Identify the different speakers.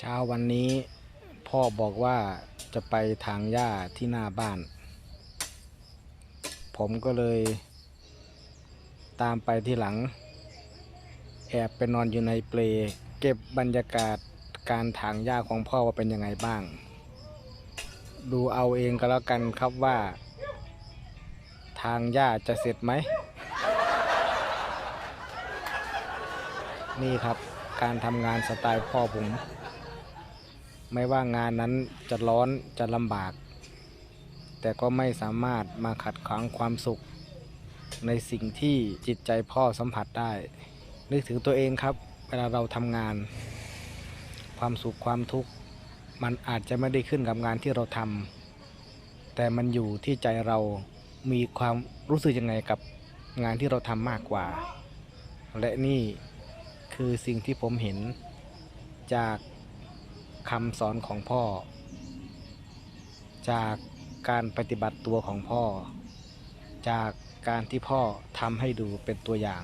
Speaker 1: เช้าวันนี้พ่อบอกว่าจะไปทางหญ้าที่หน้าบ้าน ผมก็เลย ตามไปที่หลัง แอบไปนอนอยู่ในเปลเก็บบรรยากาศการถางหญ้าของพ่อว่าเป็นยังไงบ้าง ดูเอาเองก็แล้วกันครับว่า ทางหญ้าจะเสร็จไหม นี่ครับการทำงานสไตล์พ่อผม ไม่ว่างานนั้นจะร้อนจะลำบาก แต่ก็ไม่สามารถมาขัดขวางความสุข ในสิ่งที่จิตใจพ่อสัมผัสได้ นึกถึงตัวเองครับ เวลาเราทำงาน ความสุขความทุกข์ มันอาจจะไม่ได้ขึ้นกับงานที่เราทำแต่มันอยู่ที่ใจเรามีความรู้สึกยังไงกับงานที่เราทำมากกว่า และนี่คือสิ่งที่ผมเห็นจาก คำสอนของพ่อ จากการปฏิบัติตัวของพ่อ จากการที่พ่อทำให้ดูเป็นตัวอย่าง